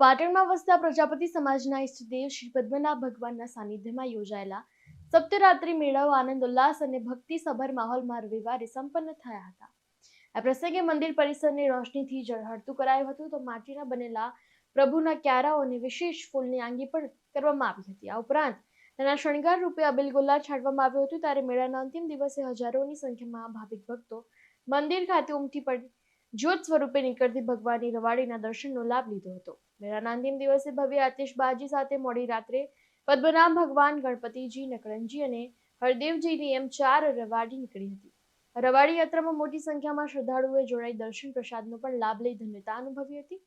પાટણમાં વસતા પ્રજાપતિ સમાજના ઈષ્ટદેવ શ્રી પદ્મનાભ ભગવાનના સાનિધ્યમાં યોજાયેલા સપ્તરાત્રિ મેળાઓ આનંદ, ઉલ્લાસ અને ભક્તિસભર માહોલમાં રવિવારે સંપન્ન થયા હતા. આ પ્રસંગે મંદિર પરિસરને રોશનીથી ઝળહળતું કરાયું હતું. તો માટીના બનેલા પ્રભુના ક્યારાઓ અને વિશેષ ફૂલની આંગી પણ કરવામાં આવી હતી. આ ઉપરાંત તેના શણગાર રૂપે અબિલ ગુલાલ છાંટવામાં આવ્યો હતો. ત્યારે મેળાના અંતિમ દિવસે હજારોની સંખ્યામાં ભાવિક ભક્તો મંદિર ખાતે ઉમટી પડી જ્યોત સ્વરૂપે નીકળતી ભગવાનની રવાડીના દર્શનનો લાભ લીધો હતો. મેળાના અંતિમ દિવસે ભવ્ય આતિશબાજી સાથે મોડી રાત્રે પદ્મનાભ ભગવાન, ગણપતિજી નકળંજી અને હરદેવજીની એમ ચાર રવાડી નીકળી હતી. રવાડી યાત્રામાં મોટી સંખ્યામાં શ્રદ્ધાળુઓએ જોડાઈ દર્શન પ્રસાદનો પણ લાભ લઈ ધન્યતા અનુભવી હતી.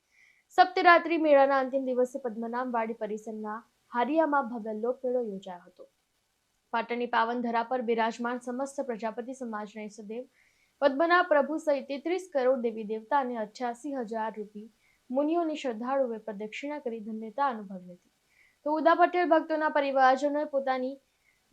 સપ્તરાત્રિ મેળાના અંતિમ દિવસે પદ્મનાભ વાડી પરિસરના હારિયામાં ભવ્ય લોકમેળો યોજાયો હતો. પાટણની પાવન ધરા પર બિરાજમાન સમસ્ત પ્રજાપતિ સમાજના ઈષ્ટદેવ પદ્મનાભ પ્રભુ સહિત તેત્રીસ કરોડ દેવી દેવતા અને અઠ્યાસી હજાર રૂપી મુનિઓની શ્રદ્ધાળુઓએ પ્રદક્ષિણા કરી ધન્યતા અનુભવી હતી. તો ઉદા પટેલ ભક્તોના પરિવારજનોએ પોતાની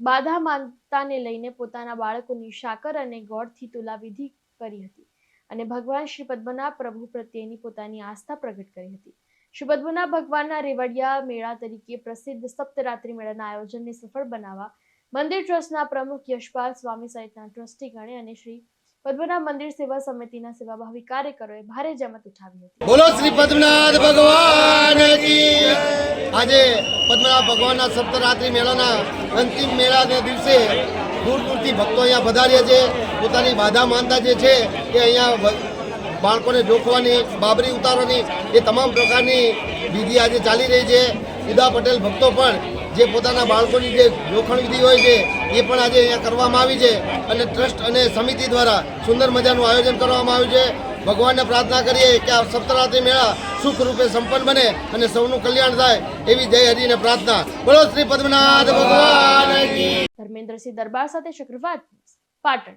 બાધા માનતાને લઈને પોતાના બાળકોની સાકર અને ગોળથી તુલા વિધિ કરી હતી અને ભગવાન શ્રી પદ્મના પ્રભુ પ્રત્યેની પોતાની આસ્થા પ્રગટ કરી હતી. શ્રી પદ્મનાભ ભગવાનના રેવડિયા મેળા તરીકે પ્રસિદ્ધ સપ્તરાત્રિ મેળાના આયોજનને સફળ બનાવવા મંદિર ટ્રસ્ટના પ્રમુખ યશપાલ સ્વામી સહિતના ટ્રસ્ટીગણે અને શ્રી પદ્મનાભ મંદિર સેવા સમિતિના સેવાભાવી કાર્યકરોએ ભારે જમત ઉઠાવી હતી. બોલો શ્રી પદ્મનાથ ભગવાન આજે પદ્મનાભ ભગવાનના સપ્તરાત્રિ મેળાના અંતિમ મેળાના દિવસે દૂર દૂરથી ભક્તો અહીંયા પધાર્યા છે. પોતાની બાધા માનતા જે છે એ અહીંયા બાળકોને જોખવાની, બાબરી ઉતારવાની, એ તમામ પ્રકારની વિધિ આજે ચાલી રહી છે. ઉદા પટેલ ભક્તો પણ જે પોતાના બાળકોની જે જોખણ વિધિ હોય છે એ પણ આજે અહીંયા કરવામાં આવી છે અને ટ્રસ્ટ અને સમિતિ દ્વારા સુંદર મજાનું આયોજન કરવામાં આવ્યું છે. ભગવાનને પ્રાર્થના કરીએ કે આ સપ્તરાત્રિ મેળા સુખ રૂપે સંપન્ન બને અને સૌનું કલ્યાણ થાય એવી જય હરિને પ્રાર્થના. બોલો શ્રી પદ્મનાથ ભગવાન ધર્મેન્દ્રસિંહ દરબાર સાથે શુક્રવાર પાટણ.